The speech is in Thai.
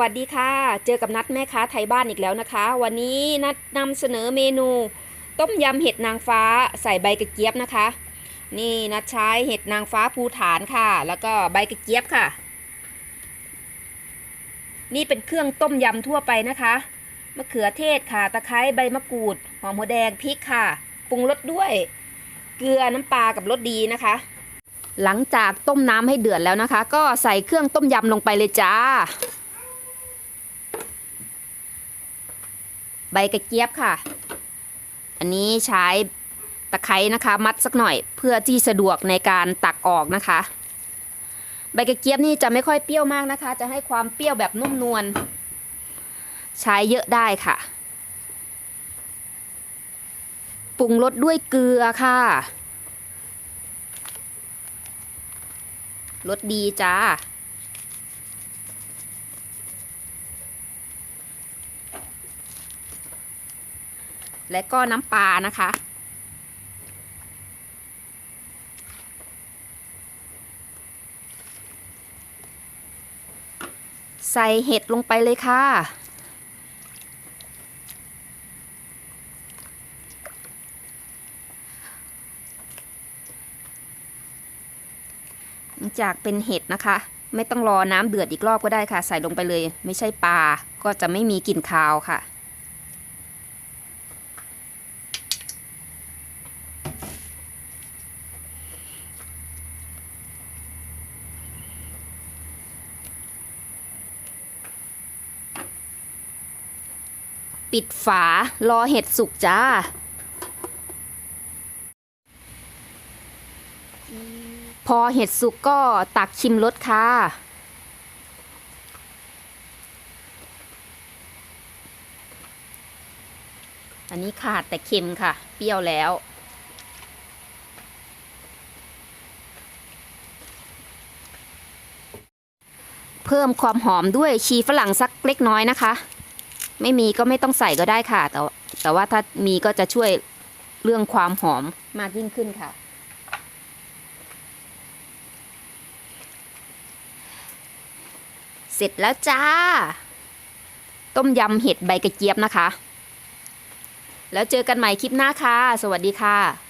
วัสดีค่ะ เจอกับนัดแม่ค้าไทยบ้านอีกแล้วนะคะ วันนี้นัดนำเสนอเมนู ต้มยำเห็ดนางฟ้าใส่ใบกระเจี๊ยบนะคะ นี่นัดใช้เห็ดนางฟ้าภูฐานค่ะ แล้วก็ใบกระเจี๊ยบค่ะ นี่เป็นเครื่องต้มยำทั่วไปนะคะมะเขือเทศค่ะ ตะไคร้ใบมะกรูด หอมหัวแดงพริกค่ะปรุงรสด้วย เกลือน้ำปลากับรสดีนะคะ หลังจากต้มน้ำให้เดือดแล้วนะคะ ก็ใส่เครื่องต้มยำลงไปเลยจ้า ใบกระเจี๊ยบค่ะ อันนี้ใช้ตะไคร้นะคะ มัดสักหน่อยเพื่อที่สะดวกในการตักออกนะคะ ใบกระเจี๊ยบนี่จะไม่ค่อยเปรี้ยวมากนะคะ จะให้ความเปรี้ยวแบบนุ่มนวลใช้เยอะได้ค่ะปรุงรสด้วยเกลือค่ะรสดีจ้า และก็น้ำปลานะคะ ใส่เห็ดลงไปเลยค่ะหลังจากเป็นเห็ดนะคะ ไม่ต้องรอน้ำเดือดอีกรอบก็ได้ค่ะ ใส่ลงไปเลย ไม่ใช่ปลาก็จะไม่มีกลิ่นคาวค่ะ ปิดฝารอเห็ดสุกจ้า พอเห็ดสุกก็ตักชิมรสค่ะ อันนี้ขาดแต่เค็มค่ะ เปรี้ยวแล้วเพิ่มความหอมด้วยชีฝรั่งสักเล็กน้อยนะคะ ไม่มีก็ไม่ต้องใส่ก็ได้ค่ะ แต่แต่ว่าถ้ามีก็จะช่วยเรื่องความหอมมากยิ่งขึ้นค่ะ เสร็จแล้วจ้า ต้มยำเห็ดใบกระเจี๊ยบนะคะ แล้วเจอกันใหม่คลิปหน้าค่ะ สวัสดีค่ะ